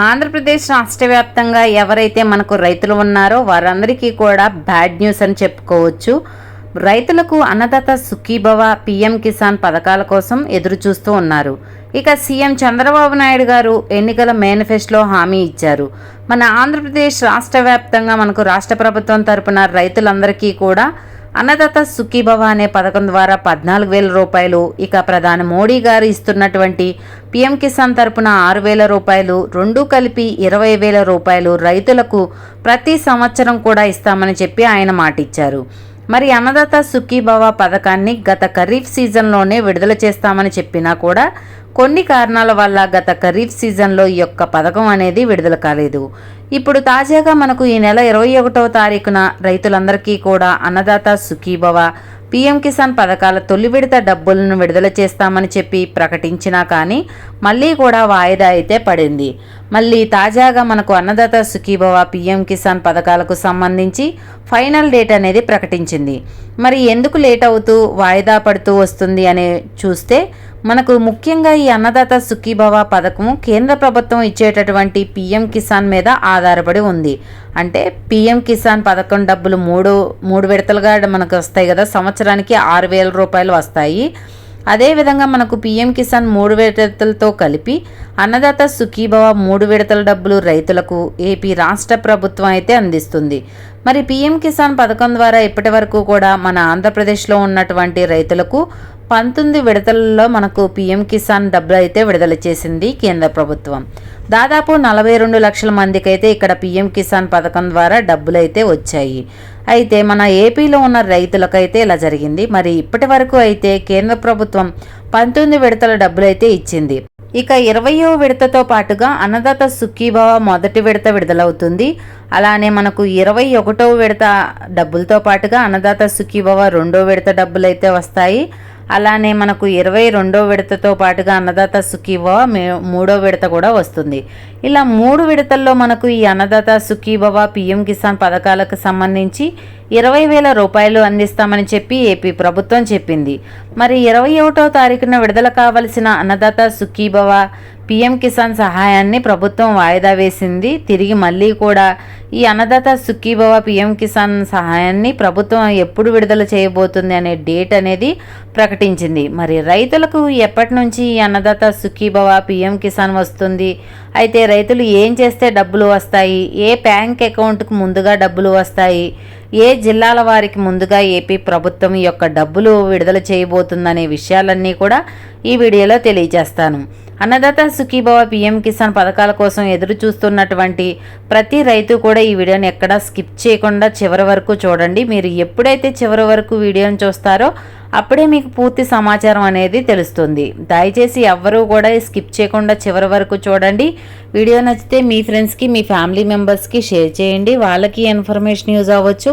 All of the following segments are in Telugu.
ఆంధ్రప్రదేశ్ రాష్ట్ర వ్యాప్తంగా ఎవరైతే మనకు రైతులు ఉన్నారో వారందరికీ కూడా బ్యాడ్ న్యూస్ అని చెప్పుకోవచ్చు. రైతులకు అన్నదాత సుఖీభవ పీఎం కిసాన్ పథకాల కోసం ఎదురు చూస్తూ ఉన్నారు. ఇక సీఎం చంద్రబాబు నాయుడు గారు ఎన్నికల మేనిఫెస్టోలో హామీ ఇచ్చారు. మన ఆంధ్రప్రదేశ్ రాష్ట్ర వ్యాప్తంగా మనకు రాష్ట్ర ప్రభుత్వం తరపున రైతులందరికీ కూడా అన్నదాత సుఖీభవ అనే పథకం ద్వారా పద్నాలుగు వేల రూపాయలు ఇక ప్రధాని మోడీ గారు ఇస్తున్నటువంటి పీఎం కిసాన్ తరపున ఆరు వేల రూపాయలు రెండు కలిపి ఇరవై వేల రూపాయలు రైతులకు ప్రతి సంవత్సరం కూడా ఇస్తామని చెప్పి ఆయన మాటిచ్చారు. మరి అన్నదాత సుఖీభవ పథకాన్ని గత ఖరీఫ్ సీజన్లోనే విడుదల చేస్తామని చెప్పినా కూడా కొన్ని కారణాల వల్ల గత ఖరీఫ్ సీజన్లో ఈ యొక్క పథకం అనేది విడుదల కాలేదు. ఇప్పుడు తాజాగా మనకు ఈ నెల ఇరవై ఒకటవ తారీఖున రైతులందరికీ కూడా అన్నదాత సుఖీభవ పీఎం కిసాన్ పథకాల తొలి విడత డబ్బులను విడుదల చేస్తామని చెప్పి ప్రకటించినా కానీ మళ్ళీ కూడా వాయిదా అయితే పడింది. మళ్ళీ తాజాగా మనకు అన్నదాత సుఖీభవ పీఎం కిసాన్ పథకాలకు సంబంధించి ఫైనల్ డేట్ అనేది ప్రకటించింది. మరి ఎందుకు లేట్ అవుతూ వాయిదా పడుతూ వస్తుంది అనే చూస్తే మనకు ముఖ్యంగా ఈ అన్నదాత సుఖీభవ పథకం కేంద్ర ప్రభుత్వం ఇచ్చేటటువంటి పిఎం కిసాన్ మీద ఆధారపడి ఉంది. అంటే పిఎం కిసాన్ పథకం డబ్బులు మూడు మూడు విడతలుగా మనకు వస్తాయి కదా సంవత్సరానికి ఆరు వేల రూపాయలు వస్తాయి. అదేవిధంగా మనకు పిఎం కిసాన్ మూడు విడతలతో కలిపి అన్నదాత సుఖీభవ మూడు విడతల డబ్బులు రైతులకు ఏపీ రాష్ట్ర ప్రభుత్వం అయితే అందిస్తుంది. మరి పిఎం కిసాన్ పథకం ద్వారా ఇప్పటి వరకు కూడా మన ఆంధ్రప్రదేశ్లో ఉన్నటువంటి రైతులకు పంతొమ్మిది విడతలలో మనకు పీఎం కిసాన్ డబ్బులు అయితే విడుదల చేసింది కేంద్ర ప్రభుత్వం. దాదాపు నలభై రెండు లక్షల మందికి అయితే ఇక్కడ పీఎం కిసాన్ పథకం ద్వారా డబ్బులు అయితే వచ్చాయి. అయితే మన ఏపీలో ఉన్న రైతులకైతే ఇలా జరిగింది. మరి ఇప్పటి వరకు అయితే కేంద్ర ప్రభుత్వం పంతొమ్మిది విడతల డబ్బులు అయితే ఇచ్చింది. ఇక ఇరవయో విడతతో పాటుగా అన్నదాత సుఖీభావ మొదటి విడత విడుదలవుతుంది. అలానే మనకు ఇరవై ఒకటో విడత డబ్బులతో పాటుగా అన్నదాత సుఖీభావ రెండో విడత డబ్బులు అయితే వస్తాయి. అలానే మనకు ఇరవై రెండో విడతతో పాటుగా అన్నదాత సుఖీభవ మే- మూడో విడత కూడా వస్తుంది. ఇలా మూడు విడతల్లో మనకు ఈ అన్నదాత సుఖీభవ పిఎం కిసాన్ పథకాలకు సంబంధించి ఇరవై వేల రూపాయలు అందిస్తామని చెప్పి ఏపీ ప్రభుత్వం చెప్పింది. మరి ఇరవై ఒకటో తారీఖున విడుదల కావలసిన అన్నదాత సుఖీభవ పీఎం కిసాన్ సహాయాన్ని ప్రభుత్వం వాయిదా వేసింది. తిరిగి మళ్ళీ కూడా ఈ అన్నదాత సుఖీభవ పీఎం కిసాన్ సహాయాన్ని ప్రభుత్వం ఎప్పుడు విడుదల చేయబోతుంది అనే డేట్ అనేది ప్రకటించింది. మరి రైతులకు ఎప్పటి నుంచి ఈ అన్నదాత సుఖీభవ పీఎం కిసాన్ వస్తుంది? అయితే రైతులు ఏం చేస్తే డబ్బులు వస్తాయి? ఏ బ్యాంక్ అకౌంట్కు ముందుగా డబ్బులు వస్తాయి? ఏ జిల్లాల వారికి ముందుగా ఏపీ ప్రభుత్వం యొక్క డబ్బులు విడుదల చేయబోతుందనే విషయాలన్నీ కూడా ఈ వీడియోలో తెలియజేస్తాను. అన్నదాత సుఖీభవ పీఎం కిసాన్ పథకాల కోసం ఎదురు చూస్తున్నటువంటి ప్రతి రైతు కూడా ఈ వీడియోని ఎక్కడా స్కిప్ చేయకుండా చివరి వరకు చూడండి. మీరు ఎప్పుడైతే చివరి వరకు వీడియోని చూస్తారో అప్పుడే మీకు పూర్తి సమాచారం అనేది తెలుస్తుంది. దయచేసి ఎవ్వరూ కూడా స్కిప్ చేయకుండా చివరి వరకు చూడండి. వీడియో నచ్చితే మీ ఫ్రెండ్స్కి మీ ఫ్యామిలీ మెంబర్స్కి షేర్ చేయండి. వాళ్ళకి ఇన్ఫర్మేషన్ యూజ్ అవ్వచ్చు.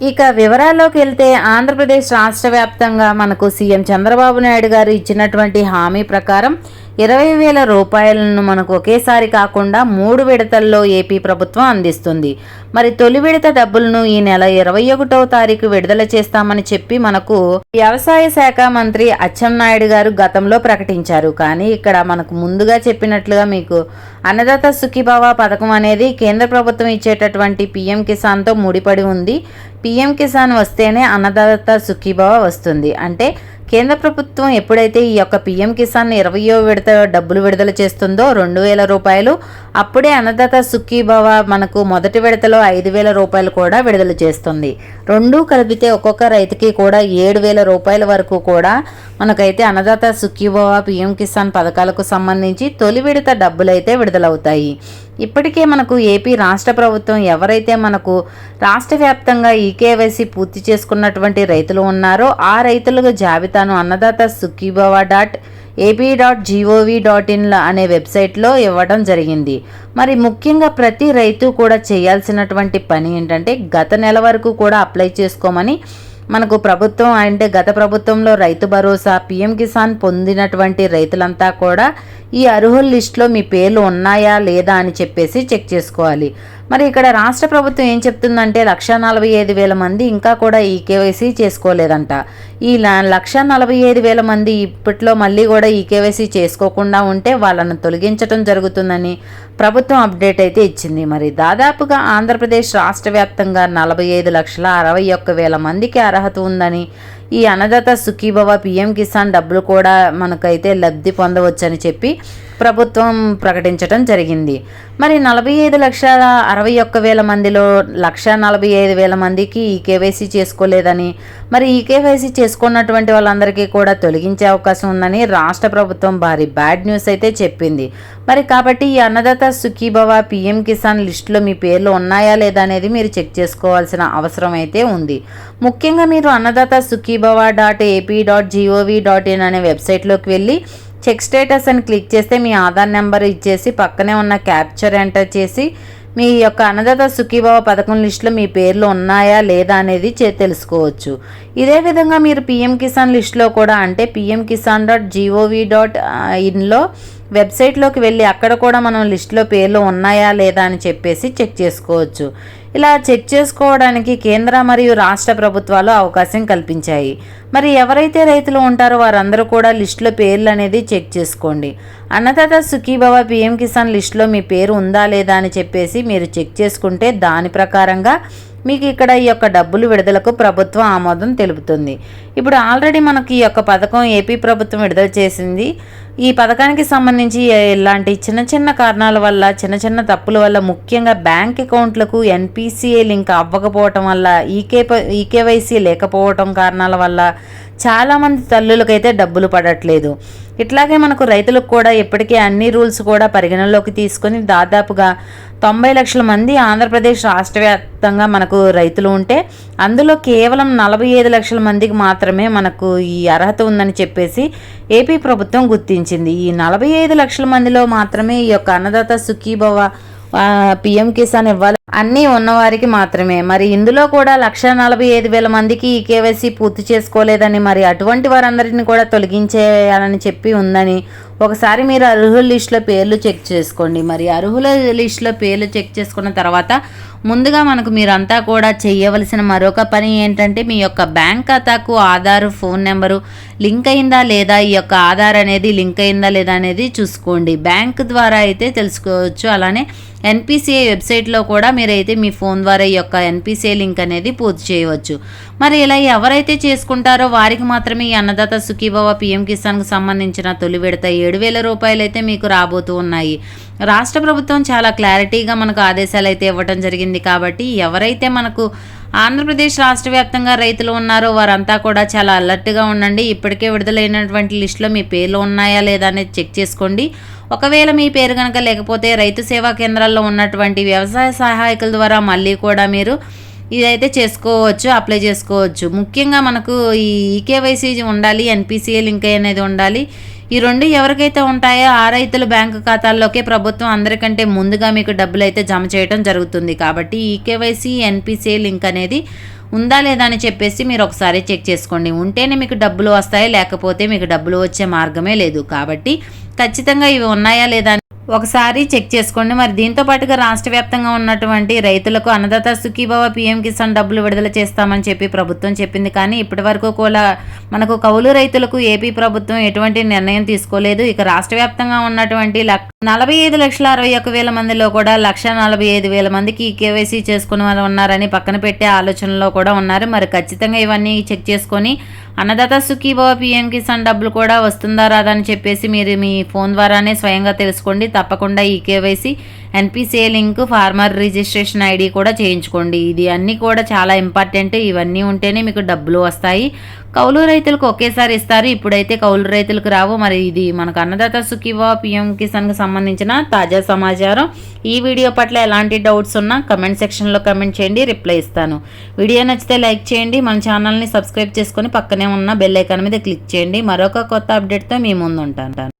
ఇక వివరాల్లోకి వెళ్తే ఆంధ్రప్రదేశ్ రాష్ట్ర వ్యాప్తంగా మనకు సీఎం చంద్రబాబు నాయుడు గారు ఇచ్చినటువంటి హామీ ప్రకారం ఇరవై వేల రూపాయలను మనకు ఒకేసారి కాకుండా మూడు విడతల్లో ఏపీ ప్రభుత్వం అందిస్తుంది. మరి తొలి విడత డబ్బులను ఈ నెల ఇరవై ఒకటో తారీఖు విడుదల చేస్తామని చెప్పి మనకు వ్యవసాయ శాఖ మంత్రి అచ్చెన్నాయుడు గారు గతంలో ప్రకటించారు. కానీ ఇక్కడ మనకు ముందుగా చెప్పినట్లుగా మీకు అన్నదాత సుఖీభావ పథకం అనేది కేంద్ర ప్రభుత్వం ఇచ్చేటటువంటి పిఎం కిసాన్తో ముడిపడి ఉంది. పిఎం కిసాన్ వస్తేనే అన్నదాత సుఖీభవ వస్తుంది. అంటే కేంద్ర ప్రభుత్వం ఎప్పుడైతే ఈ యొక్క పిఎం కిసాన్ ఇరవయో విడత డబ్బులు విడుదల చేస్తుందో రెండు వేల రూపాయలు అప్పుడే అన్నదాత సుఖీభవ మనకు మొదటి విడతలో ఐదు వేల రూపాయలు కూడా విడుదల చేస్తుంది. రెండూ కలిపితే ఒక్కొక్క రైతుకి కూడా ఏడు వేల రూపాయల వరకు కూడా మనకైతే అన్నదాత సుఖీభవ పిఎం కిసాన్ పథకాలకు సంబంధించి తొలి విడత డబ్బులైతే విడుదలవుతాయి. ఇప్పటికే మనకు ఏపీ రాష్ట్ర ప్రభుత్వం ఎవరైతే మనకు రాష్ట్ర వ్యాప్తంగా ఈకేవైసీ పూర్తి చేసుకున్నటువంటి రైతులు ఉన్నారో ఆ రైతులకు జాబితా తను Annadata Sukhibhava dot AP dot gov dot in అనే వెబ్సైట్లో ఇవ్వడం జరిగింది. మరి ముఖ్యంగా ప్రతి రైతు కూడా చేయాల్సినటువంటి పని ఏంటంటే గత నెల వరకు కూడా అప్లై చేసుకోమని మనకు ప్రభుత్వం అంటే గత ప్రభుత్వంలో రైతు భరోసా పీఎం కిసాన్ పొందినటువంటి రైతులంతా కూడా ఈ అర్హుల లిస్టులో మీ పేర్లు ఉన్నాయా లేదా అని చెప్పేసి చెక్ చేసుకోవాలి. మరి ఇక్కడ రాష్ట్ర ప్రభుత్వం ఏం చెప్తుందంటే లక్ష నలభై ఐదు వేల మంది ఇంకా కూడా ఈ కేవైసీ చేసుకోలేదంట. ఈ లక్ష నలభై ఐదు వేల మంది ఇప్పట్లో మళ్ళీ కూడా ఈ కేవైసీ చేసుకోకుండా ఉంటే వాళ్ళను తొలగించడం జరుగుతుందని ప్రభుత్వం అప్డేట్ అయితే ఇచ్చింది. మరి దాదాపుగా ఆంధ్రప్రదేశ్ రాష్ట్ర వ్యాప్తంగా నలభై ఐదు లక్షల అరవై ఒక్క వేల మందికి అర్హత ఉందని ఈ అన్నదాత సుఖీభవ పిఎం కిసాన్ డబ్బులు కూడా మనకైతే లబ్ధి పొందవచ్చని చెప్పి ప్రభుత్వం ప్రకటించడం జరిగింది. మరి నలభై ఐదు లక్షల అరవై ఒక్క వేల మందిలో లక్ష నలభై ఐదు వేల మందికి ఈ కేవైసీ చేసుకోలేదని మరి ఈ కేవైసీ చేసుకున్నటువంటి వాళ్ళందరికీ కూడా తొలగించే అవకాశం ఉందని రాష్ట్ర ప్రభుత్వం భారీ బ్యాడ్ న్యూస్ అయితే చెప్పింది. మరి కాబట్టి ఈ అన్నదాత సుఖీభవ పిఎం కిసాన్ లిస్టులో మీ పేర్లు ఉన్నాయా లేదా అనేది మీరు చెక్ చేసుకోవాల్సిన అవసరం అయితే ఉంది. ముఖ్యంగా మీరు Annadata Sukhibhava dot AP dot gov dot in అనే వెబ్సైట్లోకి వెళ్ళి చెక్ స్టేటస్ అని క్లిక్ చేస్తే మీ ఆధార్ నెంబర్ ఇచ్చేసి పక్కనే ఉన్న క్యాప్చర్ ఎంటర్ చేసి మీ యొక్క అన్నదాత సుఖీభావ పథకం లిస్టులో మీ పేర్లు ఉన్నాయా లేదా అనేది చే తెలుసుకోవచ్చు. ఇదే విధంగా మీరు పిఎం కిసాన్ లిస్టులో కూడా అంటే PM Kisan dot gov dot ఇన్లో వెబ్సైట్లోకి వెళ్ళి అక్కడ కూడా మనం లిస్టులో పేర్లు ఉన్నాయా లేదా అని చెప్పేసి చెక్ చేసుకోవచ్చు. ఇలా చెక్ చేసుకోవడానికి కేంద్ర మరియు రాష్ట్ర ప్రభుత్వాలు అవకాశం కల్పించాయి. మరి ఎవరైతే రైతులు ఉంటారో వారందరూ కూడా లిస్టులో పేర్లు అనేది చెక్ చేసుకోండి. అన్నదాత సుఖీభవ పిఎం కిసాన్ లిస్టులో మీ పేరు ఉందా లేదా అని చెప్పేసి మీరు చెక్ చేసుకుంటే దాని ప్రకారంగా మీకు ఇక్కడ ఈ యొక్క డబ్బులు విడుదలకు ప్రభుత్వం ఆమోదం తెలుపుతుంది. ఇప్పుడు ఆల్రెడీ మనకి ఈ యొక్క పథకం ఏపీ ప్రభుత్వం విడుదల చేసింది. ఈ పథకానికి సంబంధించి ఇలాంటి చిన్న చిన్న కారణాల వల్ల చిన్న చిన్న తప్పుల వల్ల ముఖ్యంగా బ్యాంక్ అకౌంట్లకు ఎన్పిసిఏ లింక్ అవ్వకపోవటం వల్ల ఈకే ఈకేవైసీ లేకపోవటం కారణాల వల్ల చాలామంది తల్లులకైతే డబ్బులు పడట్లేదు. ఇట్లాగే మనకు రైతులకు కూడా ఇప్పటికే అన్ని రూల్స్ కూడా పరిగణనలోకి తీసుకొని దాదాపుగా తొంభై లక్షల మంది ఆంధ్రప్రదేశ్ రాష్ట్ర వ్యాప్తంగా మనకు రైతులు ఉంటే అందులో కేవలం నలభై ఐదు లక్షల మందికి మాత్రమే మనకు ఈ అర్హత ఉందని చెప్పేసి ఏపీ ప్రభుత్వం గుర్తించింది. ఈ నలభై ఐదు లక్షల మందిలో మాత్రమే ఈ యొక్క అన్నదాత సుఖీభవ పిఎం కిసాన్ ఇవ్వాలి. అన్నీ ఉన్నవారికి మాత్రమే. మరి ఇందులో కూడా లక్ష నలభై ఐదు వేల మందికి ఈ కేవైసీ పూర్తి చేసుకోలేదని మరి అటువంటి వారందరిని కూడా తొలగించేయాలని చెప్పి ఉందని ఒకసారి మీరు అర్హుల లిస్టులో పేర్లు చెక్ చేసుకోండి. మరి అర్హుల లిస్టులో పేర్లు చెక్ చేసుకున్న తర్వాత ముందుగా మనకు మీరంతా కూడా చేయవలసిన మరొక పని ఏంటంటే మీ యొక్క బ్యాంక్ ఖాతాకు ఆధార్ ఫోన్ నెంబరు లింక్ అయిందా లేదా ఈ యొక్క ఆధార్ అనేది లింక్ అయిందా లేదా అనేది చూసుకోండి. బ్యాంక్ ద్వారా అయితే తెలుసుకోవచ్చు. అలానే ఎన్పిసిఐ వెబ్సైట్లో కూడా మీరైతే మీ ఫోన్ ద్వారా ఈ యొక్క ఎన్పిసిఐ లింక్ అనేది పూర్తి చేయవచ్చు. మరి ఇలా ఎవరైతే చేసుకుంటారో వారికి మాత్రమే ఈ అన్నదాత సుఖీభవ పిఎం కిసాన్కు సంబంధించిన తొలి విడత ఏడు వేల రూపాయలు అయితే మీకు రాబోతూ ఉన్నాయి. రాష్ట్ర ప్రభుత్వం చాలా క్లారిటీగా మనకు ఆదేశాలు అయితే ఇవ్వటం జరిగింది కాబట్టి ఎవరైతే మనకు ఆంధ్రప్రదేశ్ రాష్ట్ర వ్యాప్తంగా రైతులు ఉన్నారో వారంతా కూడా చాలా అలర్ట్గా ఉండండి. ఇప్పటికే విడుదలైనటువంటి లిస్టులో మీ పేర్లు ఉన్నాయా లేదా అనేది చెక్ చేసుకోండి. ఒకవేళ మీ పేరు కనుక లేకపోతే రైతు సేవా కేంద్రాల్లో ఉన్నటువంటి వ్యవసాయ సహాయకుల ద్వారా మళ్ళీ కూడా మీరు ఇదైతే చేసుకోవచ్చు అప్లై చేసుకోవచ్చు. ముఖ్యంగా మనకు ఈ ఈకేవైసీ ఉండాలి ఎన్పిసిఏ లింక్ అనేది ఉండాలి. ఈ రెండు ఎవరికైతే ఉంటాయో ఆ రైతుల బ్యాంకు ఖాతాల్లోకే ప్రభుత్వం అందరికంటే ముందుగా మీకు డబ్బులు అయితే జమ చేయడం జరుగుతుంది. కాబట్టి ఈ కేవైసీ ఎన్పిసి లింక్ అనేది ఉందా లేదా అని చెప్పేసి మీరు ఒకసారి చెక్ చేసుకోండి. ఉంటేనే మీకు డబ్బులు వస్తాయి? లేకపోతే మీకు డబ్బులు వచ్చే మార్గమే లేదు. కాబట్టి ఖచ్చితంగా ఇవి ఉన్నాయా లేదా ఒకసారి చెక్ చేసుకోండి. మరి దీంతో పాటుగా రాష్ట్ర వ్యాప్తంగా ఉన్నటువంటి రైతులకు అన్నదాత సుఖీభవ పీఎం కిసాన్ డబ్బులు విడుదల చేస్తామని చెప్పి ప్రభుత్వం చెప్పింది. కానీ ఇప్పటి వరకు కూడా మనకు కౌలు రైతులకు ఏపీ ప్రభుత్వం ఎటువంటి నిర్ణయం తీసుకోలేదు. ఇక రాష్ట్ర వ్యాప్తంగా ఉన్నటువంటి నలభై ఐదు లక్షల అరవై ఒక్క వేల మందిలో కూడా లక్ష నలభై ఐదు వేల మందికి కేవైసీ చేసుకుని వాళ్ళు ఉన్నారని పక్కన పెట్టే ఆలోచనలో కూడా ఉన్నారు. మరి ఖచ్చితంగా ఇవన్నీ చెక్ చేసుకొని అన్నదాత సుఖీభవ పిఎం కిసాన్ డబ్బులు కూడా వస్తుందా రాదా అని చెప్పేసి మీరు మీ ఫోన్ ద్వారానే స్వయంగా తెలుసుకోండి. తప్పకుండా ఈ KYC NPCA link farmer registration ID కూడా చేయించుకోండి. ఇది అన్నీ కూడా చాలా ఇంపార్టెంట్. ఇవన్నీ ఉంటేనే మీకు డబ్బులు వస్తాయి. కౌలు రైతులకు ఒకేసారి ఇస్తారు. ఇప్పుడైతే కౌలు రైతులకు రావు. మరి ఇది మనకు అన్నదాత సుఖివా పిఎం కిసాన్కి సంబంధించిన తాజా సమాచారం. ఈ వీడియో పట్ల ఎలాంటి డౌట్స్ ఉన్నా కమెంట్ సెక్షన్లో కమెంట్ చేయండి. రిప్లై ఇస్తాను. వీడియో నచ్చితే లైక్ చేయండి. మన ఛానల్ని సబ్స్క్రైబ్ చేసుకొని పక్కనే ఉన్న బెల్ ఐకాన్ మీద క్లిక్ చేయండి. మరొక కొత్త అప్డేట్తో మీ ముందు ఉంటాను